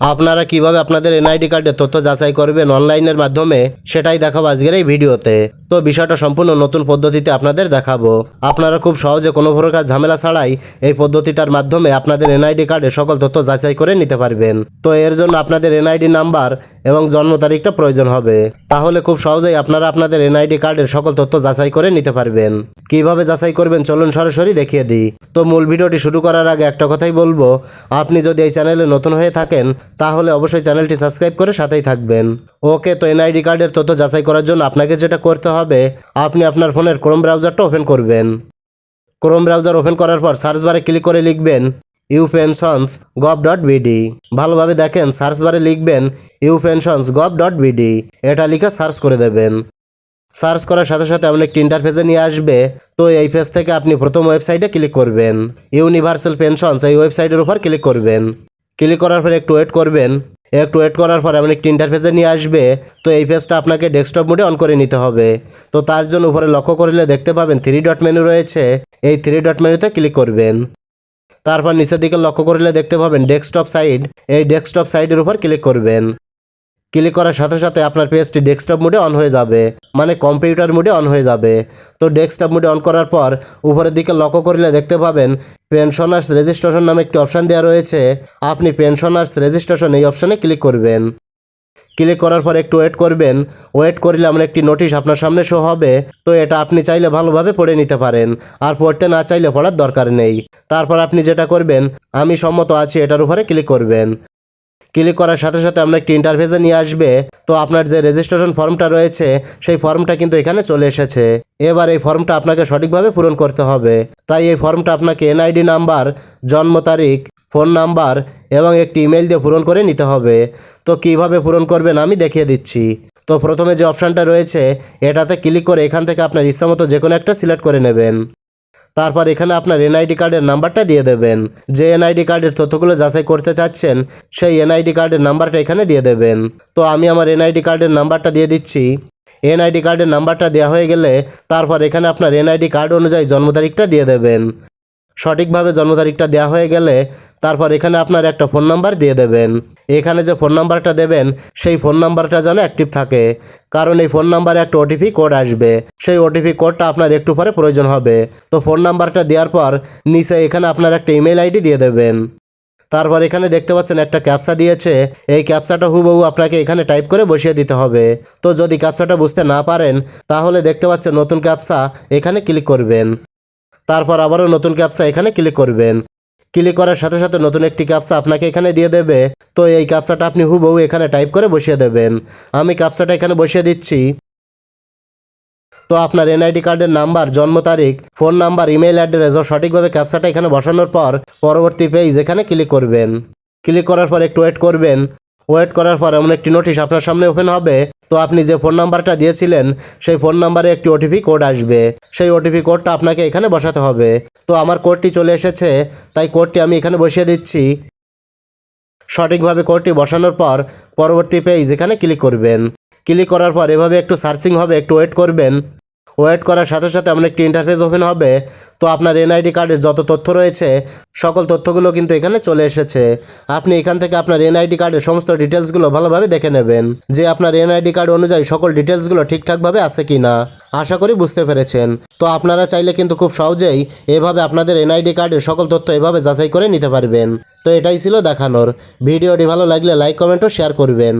আপনারা কীভাবে আপনাদের এনআইডি কার্ডের তথ্য যাচাই করবেন অনলাইনের মাধ্যমে, সেটাই দেখাবো আজকের এই ভিডিওতে। তো বিষয়টা সম্পূর্ণ নতুন পদ্ধতিতে আপনাদের দেখাবো। আপনারা খুব সহজে কোনো প্রকার ঝামেলা ছাড়াই এই পদ্ধতিটার মাধ্যমে আপনাদের এনআইডি কার্ডের সকল তথ্য যাচাই করে নিতে পারবেন। তো এর জন্য আপনাদের এনআইডি নাম্বার এবং জন্ম তারিখটা প্রয়োজন হবে। তাহলে খুব সহজেই আপনারা আপনাদের এনআইডি কার্ডের সকল তথ্য যাচাই করে নিতে পারবেন। কীভাবে যাচাই করবেন চলুন সরাসরি দেখিয়ে দিই। তো মূল ভিডিওটি শুরু করার আগে একটা কথাই বলব, আপনি যদি এই চ্যানেলে নতুন হয়ে থাকেন, তাহলে অবশ্যই চ্যানেলটি সাবস্ক্রাইব করে সাথেই থাকবেন। ওকে, তো এনআইডি কার্ডের তথ্য যাচাই করার জন্য আপনাকে যেটা করতে হবে আপনি আপনার ফোনের ক্রোম ব্রাউজারটা ওপেন করবেন। ক্রোম ব্রাউজার ওপেন করার পর সার্চ বারে ক্লিক করে লিখবেন U pensions gov dot BD ভালোভাবে দেখেন সার্চ বারে লিখবেন U pensions gov dot BD এটা লিখে সার্চ করে দেবেন। সার্চ করার সাথে সাথে এমন একটি ইন্টারফেসে নিয়ে আসবে। তো এই পেজ থেকে আপনি প্রথম ওয়েবসাইটে ক্লিক করবেন। ইউনিভার্সাল পেনশনস এই ওয়েবসাইটের উপর ক্লিক করবেন। ক্লিক করার পর একটু ওয়েট করবেন। একটু ওয়েট করার পর এমন একটি ইন্টারফেসে নিয়ে আসবে, তো এই পেজটা আপনাকে ডেস্কটপ মোডে অন করে নিতে হবে। তো তার জন্য উপরে লক্ষ্য করলে দেখতে পাবেন থ্রি ডট মেনু রয়েছে, এই থ্রি ডট মেনুতে ক্লিক করবেন। তারপর নিচের দিকে লক্ষ্য করলে দেখতে পাবেন ডেস্কটপ সাইড এই ডেস্কটপ সাইডের উপর ক্লিক করবেন। ক্লিক করার সাথে সাথে আপনার পেজটি ডেস্কটপ মোডে অন হয়ে যাবে। মানে কম্পিউটার মোডে অন হয়ে যাবে। তো ডেস্কটপ মোডে অন করার পর উপরের দিকে লক্ষ্য করলে দেখতে পাবেন পেনশনার্স রেজিস্ট্রেশন নামে একটি অপশান দেওয়া রয়েছে। আপনি পেনশনার্স রেজিস্ট্রেশন এই অপশানে ক্লিক করবেন। ক্লিক করার পর একটু ওয়েট করবেন। ওয়েট করলে আমরা একটি নোটিশ আপনার সামনে শো হবে। তো এটা আপনি চাইলে ভালোভাবে পড়ে নিতে পারেন। আর পড়তে না চাইলে পড়ার দরকার নেই। তারপর আপনি যেটা করবেন, আমি সম্মত আছি এটার উপরে ক্লিক করবেন। ক্লিক করার সাথে সাথে আমরা একটি ইন্টারফেসে নিয়ে আসবে। তো আপনার যে রেজিস্ট্রেশন ফর্মটা রয়েছে, সেই ফর্মটা কিন্তু এখানে চলে এসেছে। এবার এই ফর্মটা আপনাকে সঠিকভাবে পূরণ করতে হবে। তাই এই ফর্মটা আপনাকে এনআইডি নাম্বার জন্ম তারিখ ফোন নাম্বার এবং একটি ইমেল দিয়ে পূরণ করে নিতে হবে। তো কীভাবে পূরণ করবেন আমি দেখিয়ে দিচ্ছি। তো প্রথমে যে অপশানটা রয়েছে, এটাতে ক্লিক করে এখান থেকে আপনার ইচ্ছামতো যে কোনো একটা সিলেক্ট করে নেবেন। তারপর এখানে আপনার এনআইডি কার্ডের নাম্বারটা দিয়ে দেবেন। যে এনআইডি কার্ডের তথ্যগুলো যাচাই করতে চাচ্ছেন, সেই এনআইডি কার্ডের নাম্বারটা এখানে দিয়ে দেবেন। তো আমি আমার এনআইডি কার্ডের নাম্বারটা দিয়ে দিচ্ছি। এনআইডি কার্ডের নাম্বারটা দেওয়া হয়ে গেলে তারপর এখানে আপনার এনআইডি কার্ড অনুযায়ী জন্ম তারিখটা দিয়ে দেবেন। সঠিকভাবে জন্ম তারিখটা দেওয়া হয়ে গেলে তারপর এখানে আপনার একটা ফোন নাম্বার দিয়ে দেবেন। এখানে যে ফোন নাম্বারটা দেবেন, সেই ফোন নাম্বারটা যেন অ্যাক্টিভ থাকে। কারণ এই ফোন নাম্বারে একটা ওটিপি কোড আসবে। সেই ওটিপি কোডটা আপনার একটু পরে প্রয়োজন হবে। তো ফোন নাম্বারটা দেওয়ার পর নিচে এখানে আপনার একটা ইমেল আইডি দিয়ে দেবেন। তারপর এখানে দেখতে পাচ্ছেন একটা ক্যাপসা দিয়েছে। এই ক্যাপসাটা হুবহু আপনাকে এখানে টাইপ করে বসিয়ে দিতে হবে। তো যদি ক্যাপসাটা বুঝতে না পারেন, তাহলে দেখতে পাচ্ছেন নতুন ক্যাপসা এখানে ক্লিক করবেন। তারপর আবারও নতুন ক্যাপসা এখানে ক্লিক করবেন। ক্লিক করার সাথে সাথে নতুন একটি ক্যাপসা আপনাকে এখানে দিয়ে দেবে। তো এই ক্যাপসাটা আপনি হুবহু এখানে টাইপ করে বসিয়ে দেবেন। আমি ক্যাপসাটা এখানে বসিয়ে দিচ্ছি। তো আপনার এনআইডি কার্ডের নাম্বার জন্ম তারিখ ফোন নাম্বার ইমেল অ্যাড্রেস ও সঠিকভাবে ক্যাপসাটা এখানে বসানোর পর পরবর্তী পেজ এখানে ক্লিক করবেন। ক্লিক করার পর একটু ওয়েট করবেন। ওয়েট করার পর এমন একটি নোটিশ আপনার সামনে ওপেন হবে। তো আপনি যে ফোন নাম্বারটা দিয়েছিলেন, সেই ফোন নাম্বারে একটি ওটিপি কোড আসবে। সেই ওটিপি কোডটা আপনাকে এখানে বসাতে হবে। তো আমার কোডটি চলে এসেছে, তাই কোডটি আমি এখানে বসিয়ে দিচ্ছি। সঠিকভাবে কোডটি বসানোর পর পরবর্তী পেজ এখানে ক্লিক করবেন। ক্লিক করার পর এভাবে একটু সার্চিং হবে, একটু ওয়েট করবেন। ওয়েট করার সাথে সাথে এমন একটি ইন্টারফেস ওপেন হবে। তো আপনার এনআইডি কার্ডের যত তথ্য রয়েছে, সকল তথ্যগুলো কিন্তু এখানে চলে এসেছে। আপনি এখান থেকে আপনার এনআইডি কার্ডের সমস্ত ডিটেলসগুলো ভালোভাবে দেখে নেবেন, যে আপনার এনআইডি কার্ড অনুযায়ী সকল ডিটেলসগুলো ঠিকঠাকভাবে আছে কি না আশা করি বুঝতে পেরেছেন। তো আপনারা চাইলে কিন্তু খুব সহজেই এভাবে আপনাদের এনআইডি কার্ডের সকল তথ্য এভাবে যাচাই করে নিতে পারবেন। তো এটাই ছিল দেখানোর। ভিডিওটি ভালো লাগলে লাইক কমেন্ট ও শেয়ার করবেন।